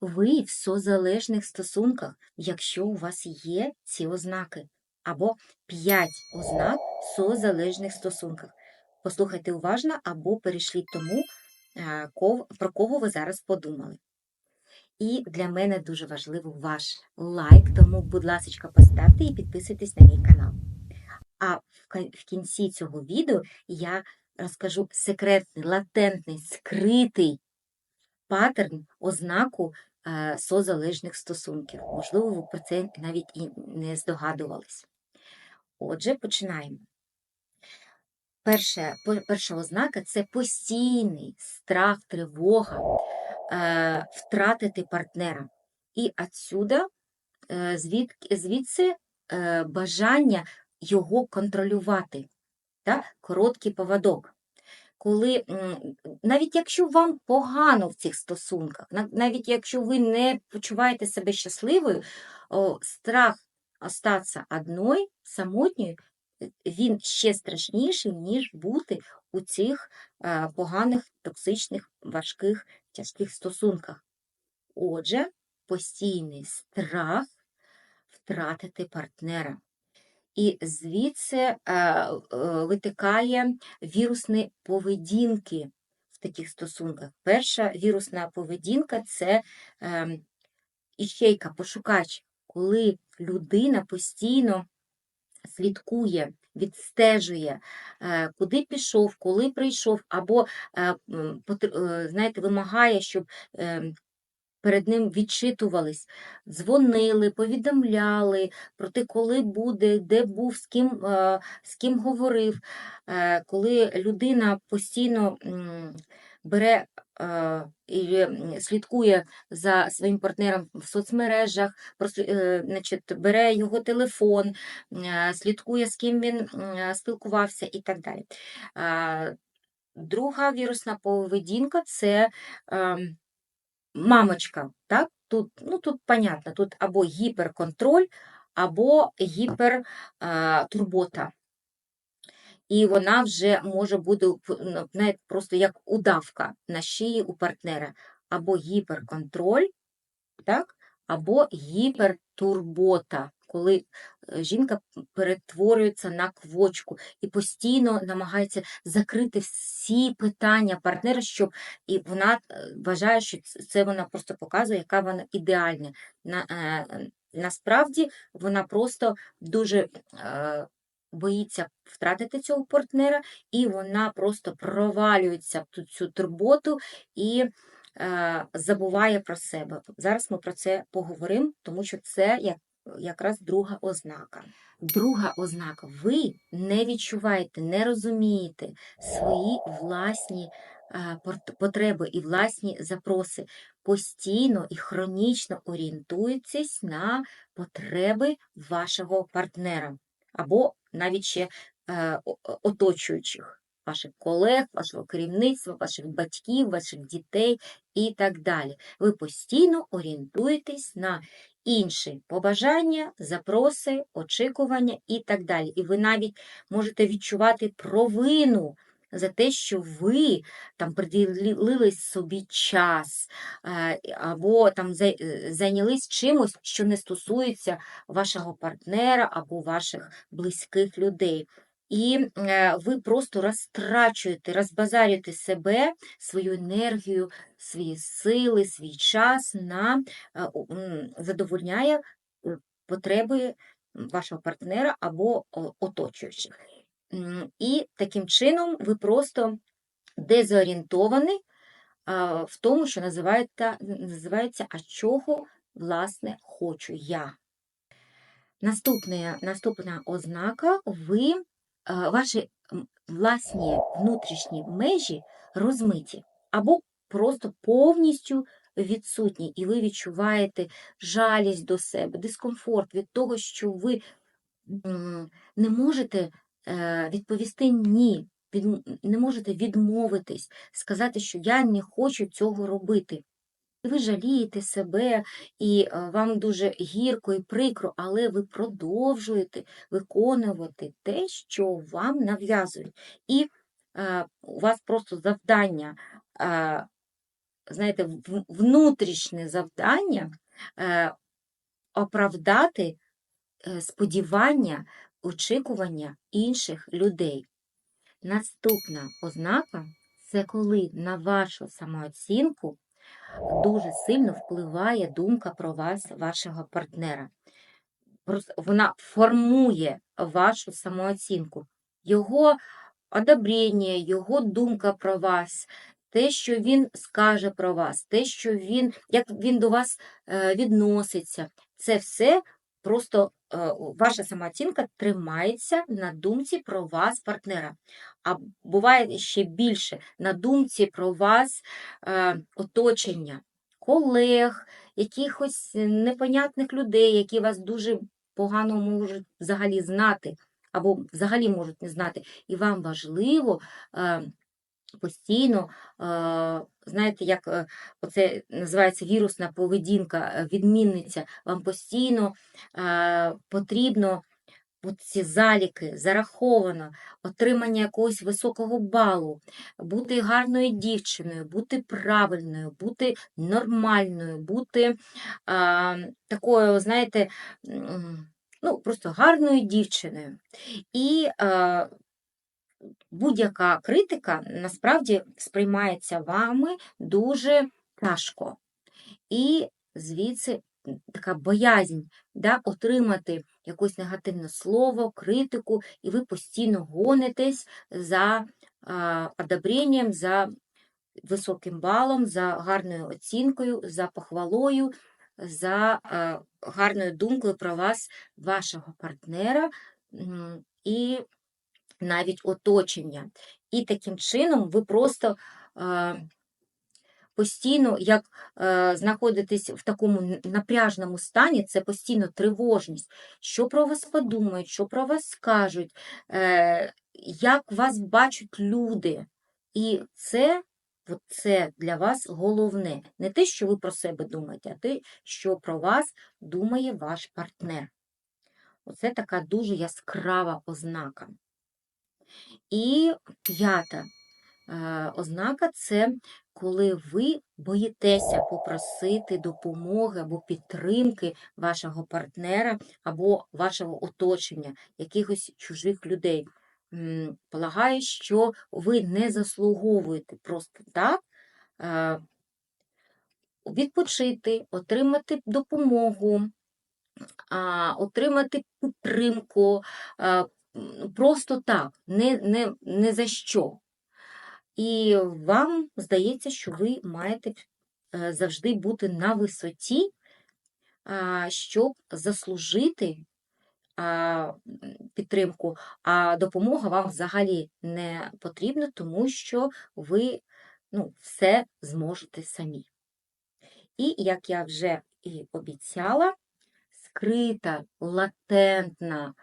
ви в созалежних стосунках, якщо у вас є ці ознаки, або 5 ознак в созалежних стосунках. Послухайте уважно або перейшліть тому, е, про кого ви зараз подумали. І для мене дуже важливо ваш лайк, тому, будь ласка, поставте і підписуйтесь на мій канал. А в кінці цього відео я розкажу секретний, латентний, скритий паттерн, ознаку созалежних стосунків. Можливо, ви про це навіть і не здогадувались. Отже, починаємо. Перша, перша ознака це постійний страх, тривога, е, втратити партнера. І отсюда, е, звід, звідси е, бажання його контролювати. Так? Короткий поводок. Коли навіть якщо вам погано в цих стосунках, нав- навіть якщо ви не почуваєте себе щасливою, страх остатися одною, самотньою, е, він ще страшніший, ніж бути у цих е, поганих, токсичних, важких, тяжких стосунках. Отже, постійний страх втратити партнера. І звідси е, е, витикає вірусні поведінки в таких стосунках. Перша вірусна поведінка це е, іщейка, пошукач, коли людина постійно слідкує, відстежує, е, куди пішов, коли прийшов, або знаєте, вимагає, щоб е, перед ним відчитувались, дзвонили, повідомляли про те, коли буде, де був, з ким, е, з ким говорив. Е, Коли людина постійно бере е, і слідкує за своїм партнером в соцмережах, значить, бере його телефон, слідкує, з ким він спілкувався і так далі. Друга вірусна поведінка це ем, мамочка, так? Тут, ну, тут понятно, тут або гіперконтроль, або гіпертурбота. І вона вже може бути ну, просто як удавка на шиї у партнера. Або гіперконтроль, так? або гіпертурбота, коли е, жінка перетворюється на квочку і постійно намагається закрити всі питання партнера, щоб і вона е, вважає, що це вона просто показує, яка вона ідеальна. На, е, насправді вона просто дуже е, боїться втратити цього партнера, і вона просто провалюється в цю турботу і е, забуває про себе. Зараз ми про це поговоримо, тому що це як, якраз друга ознака. Друга ознака. Ви не відчуваєте, не розумієте свої власні е, потреби і власні запроси. Постійно і хронічно орієнтуєтесь на потреби вашого партнера або навіть ще е, оточуючих ваших колег, вашого керівництва, ваших батьків, ваших дітей і так далі. Ви постійно орієнтуєтесь на інші побажання, запроси, очікування і так далі. І ви навіть можете відчувати провину за те, що ви там приділили собі час, е, або там е, зайнялись чимось, що не стосується вашого партнера або ваших близьких людей. І е, ви просто розтрачуєте, розбазарюєте себе, свою енергію, свої сили, свій час на е, задовольняє е, потреби вашого партнера або оточуючих. І таким чином ви просто дезорієнтовані в тому, що називається, називається «А чого, власне, хочу я. Наступне, наступна ознака, ви, ваші власні внутрішні межі розмиті або просто повністю відсутні, і ви відчуваєте жалість до себе, дискомфорт від того, що ви не можете е, відповісти ні, не можете відмовитись, сказати, що я не хочу цього робити. Ви жалієте себе, і е, вам дуже гірко і прикро, але ви продовжуєте виконувати те, що вам нав'язують. І е, у вас просто завдання е, знаєте, внутрішнє завдання е, оправдати е, сподівання, очікування інших людей. Наступна ознака це коли на вашу самооцінку дуже сильно впливає думка про вас, вашого партнера. Вона формує вашу самооцінку, його одобрення, його думка про вас, те, що він скаже про вас, те, що він, як він до вас е, відноситься, це все просто ваша самооцінка тримається на думці про вас, партнера. А буває ще більше на думці про вас е, оточення, колег, якихось непонятних людей, які вас дуже погано можуть взагалі знати, або взагалі можуть не знати. І вам важливо е, постійно, е, знаєте, як е, оце називається вірусна поведінка, е, відмінниця, вам постійно потрібно от ці заліки, зараховано, отримання якогось високого балу, бути гарною дівчиною, бути правильною, бути нормальною, бути такою, знаєте, ну, просто гарною дівчиною. І будь-яка критика насправді сприймається вами дуже тяжко. І звідси така боязнь да, отримати якесь негативне слово, критику, і ви постійно гонитесь за а, одобренням, за високим балом, за гарною оцінкою, за похвалою, за гарною думкою про вас, вашого партнера і навіть оточення. І таким чином ви просто а, постійно, як е, знаходитесь в такому напряжному стані, це постійно тривожність. Що про вас подумають, що про вас скажуть, е, як вас бачать люди. І це, це для вас головне. Не те, що ви про себе думаєте, а те, що про вас думає ваш партнер. Оце така дуже яскрава ознака. І п'ята е, ознака це коли ви боїтеся попросити допомоги або підтримки вашого партнера або вашого оточення, якихось чужих людей. Полагаю, що ви не заслуговуєте просто так е, відпочити, отримати допомогу, отримати підтримку м, просто так, не, не, не за що. І вам здається, що ви маєте е, завжди бути на висоті, щоб заслужити підтримку, а допомога вам взагалі не потрібна, тому що ви ну, все зможете самі. І, як я вже і обіцяла, скрита, латентна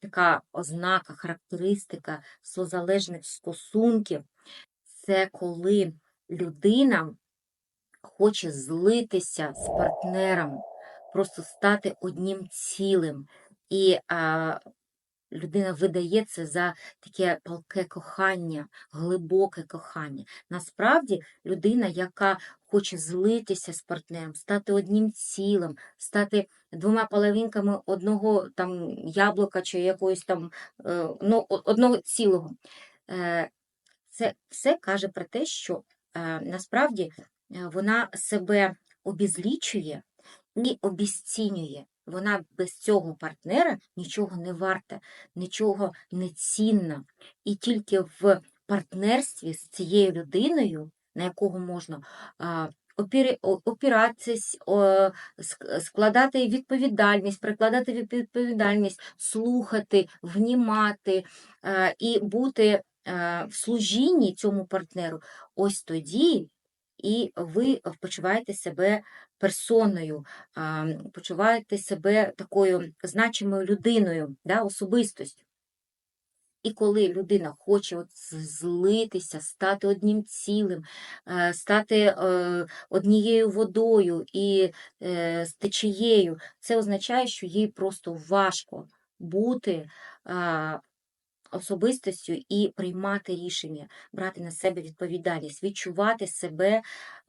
така ознака, характеристика созалежних стосунків це коли людина хоче злитися з партнером, просто стати одним цілим. І а, людина видає це за таке палке кохання, глибоке кохання. Насправді, людина, яка хоче злитися з партнером, стати одним цілим, стати двома половинками одного там яблука чи якоїсь там е, ну, одного цілого. Е, Це все каже про те, що е, насправді вона себе обізлічує і обіцінює. Вона без цього партнера нічого не варта, нічого не цінна. І тільки в партнерстві з цією людиною, на якого можна опиратись, складати відповідальність, прикладати відповідальність, слухати, внімати і бути в служінні цьому партнеру, ось тоді і ви почуваєте себе персоною, почуваєте себе такою значимою людиною, да, особистостю. І коли людина хоче от злитися, стати одним цілим, е, стати е, однією водою і е, течією, це означає, що їй просто важко бути особистостю і приймати рішення, брати на себе відповідальність, відчувати себе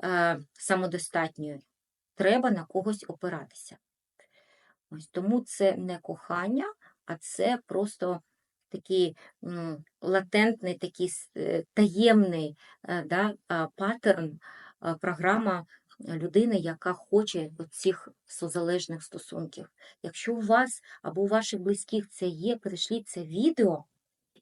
е, самодостатньою. Треба на когось опиратися. Ось тому це не кохання, а це просто такий м, латентний, такий е, таємний е, да, паттерн, а, програма людини, яка хоче цих созалежних стосунків. Якщо у вас або у ваших близьких це є, перейшліть це відео.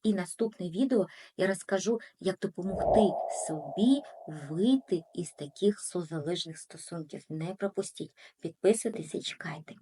І наступне відео я розкажу, як допомогти собі вийти із таких созалежних стосунків. Не пропустіть, підписуйтесь і чекайте.